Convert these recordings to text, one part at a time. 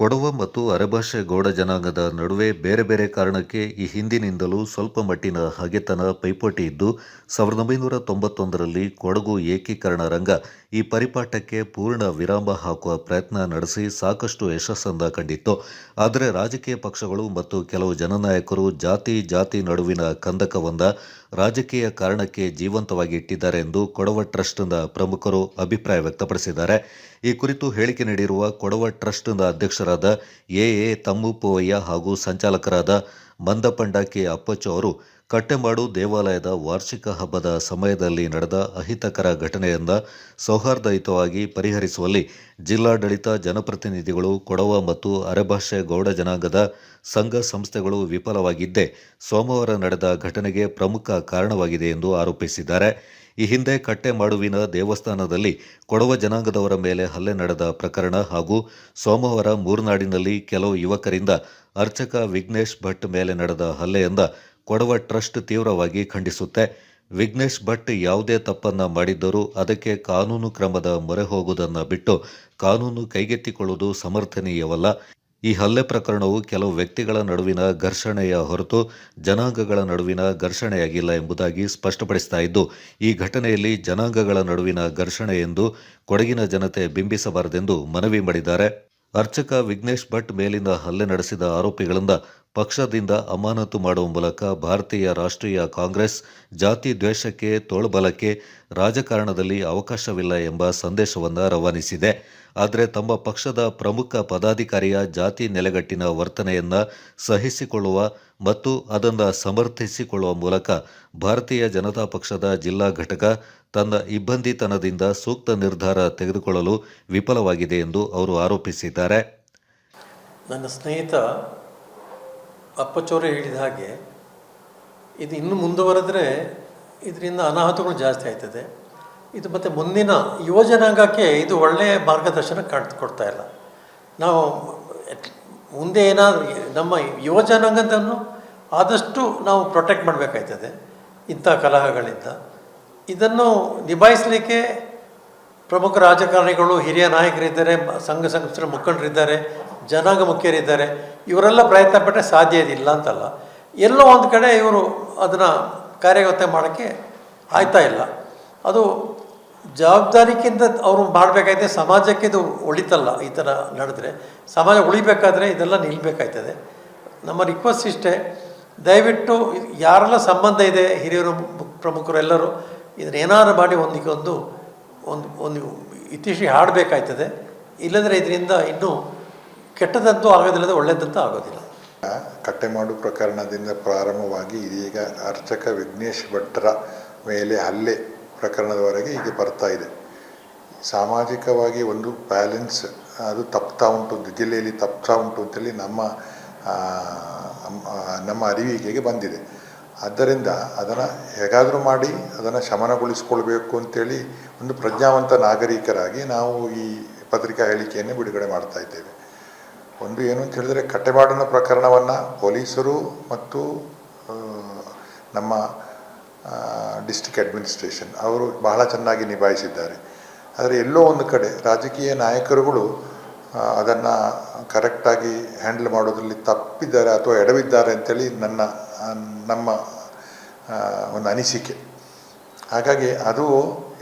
ಕೊಡವ ಮತ್ತು ಅರೆಭಾಷೆ ಗೌಡ ಜನಾಂಗದ ನಡುವೆ ಬೇರೆ ಬೇರೆ ಕಾರಣಕ್ಕೆ ಈ ಹಿಂದಿನಿಂದಲೂ ಸ್ವಲ್ಪ ಮಟ್ಟಿನ ಹಗೆತನ ಪೈಪೋಟಿ ಇದ್ದು, ಸಾವಿರದ ಒಂಬೈನೂರ ತೊಂಬತ್ತೊಂದರಲ್ಲಿ ಕೊಡಗು ಏಕೀಕರಣ ರಂಗ ಈ ಪರಿಪಾಠಕ್ಕೆ ಪೂರ್ಣ ವಿರಾಮ ಹಾಕುವ ಪ್ರಯತ್ನ ನಡೆಸಿ ಸಾಕಷ್ಟು ಯಶಸ್ಸನ್ನು ಕಂಡಿತ್ತು. ಆದರೆ ರಾಜಕೀಯ ಪಕ್ಷಗಳು ಮತ್ತು ಕೆಲವು ಜನನಾಯಕರು ಜಾತಿ ಜಾತಿ ನಡುವಿನ ಕಂದಕವೊಂದ ರಾಜಕೀಯ ಕಾರಣಕ್ಕೆ ಜೀವಂತವಾಗಿ ಇಟ್ಟಿದ್ದಾರೆ ಎಂದು ಕೊಡವ ಟ್ರಸ್ಟ್ನ ಪ್ರಮುಖರು ಅಭಿಪ್ರಾಯ ವ್ಯಕ್ತಪಡಿಸಿದ್ದಾರೆ. ಈ ಕುರಿತು ಹೇಳಿಕೆ ನೀಡಿರುವ ಕೊಡವ ಟ್ರಸ್ಟ್ನ ಅಧ್ಯಕ್ಷರಾದ ಎ ಎ ತಮ್ಮುಪ್ಪಯ್ಯ ಹಾಗೂ ಸಂಚಾಲಕರಾದ ಮಂದಪಂಡ ಕೆ ಅಪ್ಪಚ್ಚು ಅವರು ಕಟ್ಟೆಮಾಡು ದೇವಾಲಯದ ವಾರ್ಷಿಕ ಹಬ್ಬದ ಸಮಯದಲ್ಲಿ ನಡೆದ ಅಹಿತಕರ ಘಟನೆಯಿಂದ ಸೌಹಾರ್ದಯುತವಾಗಿ ಪರಿಹರಿಸುವಲ್ಲಿ ಜಿಲ್ಲಾಡಳಿತ ಜನಪ್ರತಿನಿಧಿಗಳು ಕೊಡವ ಮತ್ತು ಅರೆಭಾಷೆ ಗೌಡ ಜನಾಂಗದ ಸಂಘ ಸಂಸ್ಥೆಗಳು ವಿಫಲವಾಗಿದ್ದೇ ಸೋಮವಾರ ನಡೆದ ಘಟನೆಗೆ ಪ್ರಮುಖ ಕಾರಣವಾಗಿದೆ ಎಂದು ಆರೋಪಿಸಿದ್ದಾರೆ. ಈ ಹಿಂದೆ ಕಟ್ಟೆಮಾಡುವಿನ ದೇವಸ್ಥಾನದಲ್ಲಿ ಕೊಡವ ಜನಾಂಗದವರ ಮೇಲೆ ಹಲ್ಲೆ ನಡೆದ ಪ್ರಕರಣ ಹಾಗೂ ಸೋಮವಾರ ಮೂರ್ನಾಡಿನಲ್ಲಿ ಕೆಲವು ಯುವಕರಿಂದ ಅರ್ಚಕ ವಿಘ್ನೇಶ್ ಭಟ್ ಮೇಲೆ ನಡೆದ ಹಲ್ಲೆಯಿಂದ ಕೊಡವ ಟ್ರಸ್ಟ್ ತೀವ್ರವಾಗಿ ಖಂಡಿಸುತ್ತೆ. ವಿಘ್ನೇಶ್ ಭಟ್ ಯಾವುದೇ ತಪ್ಪನ್ನ ಮಾಡಿದ್ದರೂ ಅದಕ್ಕೆ ಕಾನೂನು ಕ್ರಮದ ಮೊರೆ ಹೋಗುವುದನ್ನು ಬಿಟ್ಟು ಕಾನೂನು ಕೈಗೆತ್ತಿಕೊಳ್ಳುವುದು ಸಮರ್ಥನೀಯವಲ್ಲ. ಈ ಹಲ್ಲೆ ಪ್ರಕರಣವು ಕೆಲವು ವ್ಯಕ್ತಿಗಳ ನಡುವಿನ ಘರ್ಷಣೆಯ ಹೊರತು ಜನಾಂಗಗಳ ನಡುವಿನ ಘರ್ಷಣೆಯಾಗಿಲ್ಲ ಎಂಬುದಾಗಿ ಸ್ಪಷ್ಟಪಡಿಸ್ತಾ ಇದ್ದು, ಈ ಘಟನೆಯಲ್ಲಿ ಜನಾಂಗಗಳ ನಡುವಿನ ಘರ್ಷಣೆ ಎಂದು ಕೊಡಗಿನ ಜನತೆ ಬಿಂಬಿಸಬಾರದೆಂದು ಮನವಿ ಮಾಡಿದ್ದಾರೆ. ಅರ್ಚಕ ವಿಘ್ನೇಶ್ ಭಟ್ ಮೇಲಿನ ಹಲ್ಲೆ ನಡೆಸಿದ ಆರೋಪಿಗಳಿಂದ ಪಕ್ಷದಿಂದ ಅಮಾನತು ಮಾಡುವ ಮೂಲಕ ಭಾರತೀಯ ರಾಷ್ಟ್ರೀಯ ಕಾಂಗ್ರೆಸ್ ಜಾತಿ ದ್ವೇಷಕ್ಕೆ ತೋಳ್ಬಲಕ್ಕೆ ರಾಜಕಾರಣದಲ್ಲಿ ಅವಕಾಶವಿಲ್ಲ ಎಂಬ ಸಂದೇಶವನ್ನು ರವಾನಿಸಿದೆ. ಆದರೆ ತಮ್ಮ ಪಕ್ಷದ ಪ್ರಮುಖ ಪದಾಧಿಕಾರಿಯ ಜಾತಿ ನೆಲೆಗಟ್ಟಿನ ವರ್ತನೆಯನ್ನ ಸಹಿಸಿಕೊಳ್ಳುವ ಮತ್ತು ಅದನ್ನು ಸಮರ್ಥಿಸಿಕೊಳ್ಳುವ ಮೂಲಕ ಭಾರತೀಯ ಜನತಾ ಪಕ್ಷದ ಜಿಲ್ಲಾ ಘಟಕ ತನ್ನ ಇಬ್ಬಂದಿತನದಿಂದ ಸೂಕ್ತ ನಿರ್ಧಾರ ತೆಗೆದುಕೊಳ್ಳಲು ವಿಫಲವಾಗಿದೆ ಎಂದು ಅವರು ಆರೋಪಿಸಿದ್ದಾರೆ. ನನ್ನ ಸ್ನೇಹಿತ ಅಪ್ಪಚೋರೆ ಹೇಳಿದ ಹಾಗೆ, ಇದು ಇನ್ನು ಮುಂದುವರೆದ್ರೆ ಇದರಿಂದ ಅನಾಹುತಗಳು ಜಾಸ್ತಿ ಆಯ್ತದೆ. ಇದು ಮತ್ತು ಮುಂದಿನ ಯುವಜನಾಂಗಕ್ಕೆ ಇದು ಒಳ್ಳೆಯ ಮಾರ್ಗದರ್ಶನ ಕಾಣ್ ಕೊಡ್ತಾ ಇಲ್ಲ. ನಾವು ಮುಂದೆ ಏನಾದರೂ ನಮ್ಮ ಯುವ ಜನಾಂಗದನ್ನು ಆದಷ್ಟು ನಾವು ಪ್ರೊಟೆಕ್ಟ್ ಮಾಡಬೇಕಾಯ್ತದೆ ಇಂಥ ಕಲಹಗಳಿಂದ. ಇದನ್ನು ನಿಭಾಯಿಸಲಿಕ್ಕೆ ಪ್ರಮುಖ ರಾಜಕಾರಣಿಗಳು ಹಿರಿಯ ನಾಯಕರಿದ್ದಾರೆ, ಸಂಘ ಸಂಸ್ಥೆಗಳ ಮುಖಂಡರಿದ್ದಾರೆ, ಜನಾಂಗ ಮುಖ್ಯರಿದ್ದಾರೆ. ಇವರೆಲ್ಲ ಪ್ರಯತ್ನ ಪಟ್ಟರೆ ಸಾಧ್ಯ ಇದಿಲ್ಲ ಅಂತಲ್ಲ. ಎಲ್ಲೋ ಒಂದು ಕಡೆ ಇವರು ಅದನ್ನು ಕಾರ್ಯಗತ ಮಾಡೋಕ್ಕೆ ಆಯ್ತಾ ಇಲ್ಲ. ಅದು ಜವಾಬ್ದಾರಿಕ್ಕಿಂತ ಅವರು ಮಾಡಬೇಕಾಯ್ತದೆ ಸಮಾಜಕ್ಕೆ ಇದು ಉಳಿತಲ್ಲ ಈ ಥರ ನಡೆದ್ರೆ. ಸಮಾಜ ಉಳಿಬೇಕಾದ್ರೆ ಇದೆಲ್ಲ ನಿಲ್ಲಬೇಕಾಯ್ತದೆ ನಮ್ಮ ರಿಕ್ವೆಸ್ಟ್ ಇಷ್ಟೇ, ದಯವಿಟ್ಟು ಯಾರೆಲ್ಲ ಸಂಬಂಧ ಇದೆ ಹಿರಿಯರು ಪ್ರಮುಖರು ಎಲ್ಲರೂ ಇದನ್ನ ಏನಾದ್ರು ಮಾಡಿ ಒಂದಿಗೊಂದು, ಒಂದು ಒಂದು ಇತ್ತೀಚೆಗೆ ಹಾಡಬೇಕಾಯ್ತದೆ. ಇಲ್ಲಂದರೆ ಇದರಿಂದ ಇನ್ನೂ ಕೆಟ್ಟದಂತೂ ಆಗೋದಿಲ್ಲದೆ ಒಳ್ಳೆಯದಂತೂ ಆಗೋದಿಲ್ಲ. ಕಟ್ಟೆಮಾಡು ಪ್ರಕರಣದಿಂದ ಪ್ರಾರಂಭವಾಗಿ ಇದೀಗ ಅರ್ಚಕ ವಿಘ್ನೇಶ್ ಭಟ್ರ ಮೇಲೆ ಹಲ್ಲೆ. ಪ್ರಕರಣದವರೆಗೆ ಹೀಗೆ ಬರ್ತಾ ಇದೆ. ಸಾಮಾಜಿಕವಾಗಿ ಒಂದು ಬ್ಯಾಲೆನ್ಸ್, ಅದು ತಪ್ತಾ ಉಂಟು, ಜಿಲ್ಲೆಯಲ್ಲಿ ತಪ್ತಾ ಉಂಟು ಅಂತೇಳಿ ನಮ್ಮ ನಮ್ಮ ಅರಿವಿಗೆಗೆ ಬಂದಿದೆ. ಆದ್ದರಿಂದ ಅದನ್ನು ಹೇಗಾದರೂ ಮಾಡಿ, ಅದನ್ನು ಶಮನಗೊಳಿಸ್ಕೊಳ್ಬೇಕು ಅಂತೇಳಿ ಒಂದು ಪ್ರಜ್ಞಾವಂತ ನಾಗರಿಕರಾಗಿ ನಾವು ಈ ಪತ್ರಿಕಾ ಹೇಳಿಕೆಯನ್ನು ಬಿಡುಗಡೆ ಮಾಡ್ತಾ ಇದ್ದೇವೆ. ಒಂದು ಏನು ಅಂತ ಹೇಳಿದರೆ, ಕಟ್ಟೆಬಾಡನ ಪ್ರಕರಣವನ್ನು ಪೊಲೀಸರು ಮತ್ತು ನಮ್ಮ ಡಿಸ್ಟಿಕ್ ಅಡ್ಮಿನಿಸ್ಟ್ರೇಷನ್, ಅವರು ಬಹಳ ಚೆನ್ನಾಗಿ ನಿಭಾಯಿಸಿದ್ದಾರೆ. ಆದರೆ ಎಲ್ಲೋ ಒಂದು ಕಡೆ ರಾಜಕೀಯ ನಾಯಕರುಗಳು ಅದನ್ನು ಕರೆಕ್ಟಾಗಿ ಹ್ಯಾಂಡಲ್ ಮಾಡೋದರಲ್ಲಿ ತಪ್ಪಿದ್ದಾರೆ ಅಥವಾ ಎಡವಿದ್ದಾರೆ ಅಂತೇಳಿ ನನ್ನ ನಮ್ಮ ಒಂದು ಅನಿಸಿಕೆ. ಹಾಗಾಗಿ ಅದು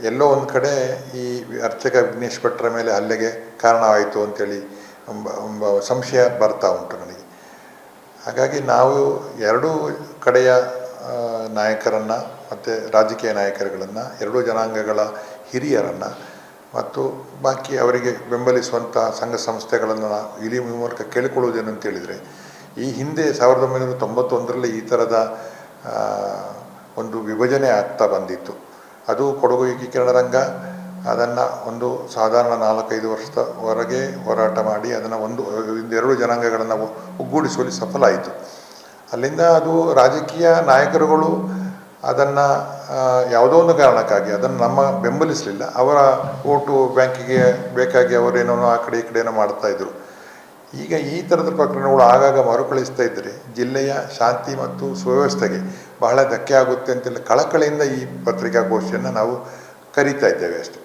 ಎಲ್ಲೋ ಒಂದು ಕಡೆ ಈ ಅರ್ಚಕ ವಿಘ್ನೇಶ್ ಭಟ್ರ ಮೇಲೆ ಹಲ್ಲೆಗೆ ಕಾರಣವಾಯಿತು ಅಂತೇಳಿ ಸಂಶಯ ಬರ್ತಾ ಉಂಟು ನನಗೆ. ಹಾಗಾಗಿ ನಾವು ಎರಡೂ ಕಡೆಯ ನಾಯಕರನ್ನು ಮತ್ತು ರಾಜಕೀಯ ನಾಯಕರುಗಳನ್ನು, ಎರಡೂ ಜನಾಂಗಗಳ ಹಿರಿಯರನ್ನು ಮತ್ತು ಬಾಕಿ ಅವರಿಗೆ ಬೆಂಬಲಿಸುವಂಥ ಸಂಘ ಸಂಸ್ಥೆಗಳನ್ನು ಇಲ್ಲಿ ಮೂಲಕ ಕೇಳಿಕೊಳ್ಳುವುದೇನು ಅಂತ ಹೇಳಿದರೆ, ಈ ಹಿಂದೆ ಸಾವಿರದ ಒಂಬೈನೂರ ತೊಂಬತ್ತೊಂದರಲ್ಲಿ ಈ ಥರದ ಒಂದು ವಿಭಜನೆ ಆಗ್ತಾ ಬಂದಿತ್ತು. ಅದು ಕೊಡಗು ಏಕೀಕರಣ ರಂಗ, ಅದನ್ನು ಒಂದು ಸಾಧಾರಣ ನಾಲ್ಕೈದು ವರ್ಷದವರೆಗೆ ಹೋರಾಟ ಮಾಡಿ, ಅದನ್ನು ಒಂದು ಎರಡು ಜನಾಂಗಗಳನ್ನು ಒಗ್ಗೂಡಿಸುವಲ್ಲಿ ಸಫಲ ಆಯಿತು. ಅಲ್ಲಿಂದ ಅದು ರಾಜಕೀಯ ನಾಯಕರುಗಳು ಅದನ್ನು ಯಾವುದೋ ಒಂದು ಕಾರಣಕ್ಕಾಗಿ ಅದನ್ನು ನಮ್ಮ ಬೆಂಬಲಿಸಲಿಲ್ಲ. ಅವರ ಓಟು ಬ್ಯಾಂಕಿಗೆ ಬೇಕಾಗಿ ಅವರೇನೋ ಆ ಕಡೆ ಈ ಕಡೆ ಏನೋ ಮಾಡ್ತಾಯಿದ್ರು ಈಗ ಈ ಥರದ ಪ್ರಕರಣಗಳು ಆಗಾಗ ಮರುಕಳಿಸ್ತಾ ಇದ್ದರೆ ಜಿಲ್ಲೆಯ ಶಾಂತಿ ಮತ್ತು ಸುವ್ಯವಸ್ಥೆಗೆ ಬಹಳ ಧಕ್ಕೆ ಆಗುತ್ತೆ ಅಂತೆಲ್ಲ ಕಳಕಳಿಯಿಂದ ಈ ಪತ್ರಿಕಾಗೋಷ್ಠಿಯನ್ನು ನಾವು ಕರೀತಾ ಇದ್ದೇವೆ ಅಷ್ಟೇ.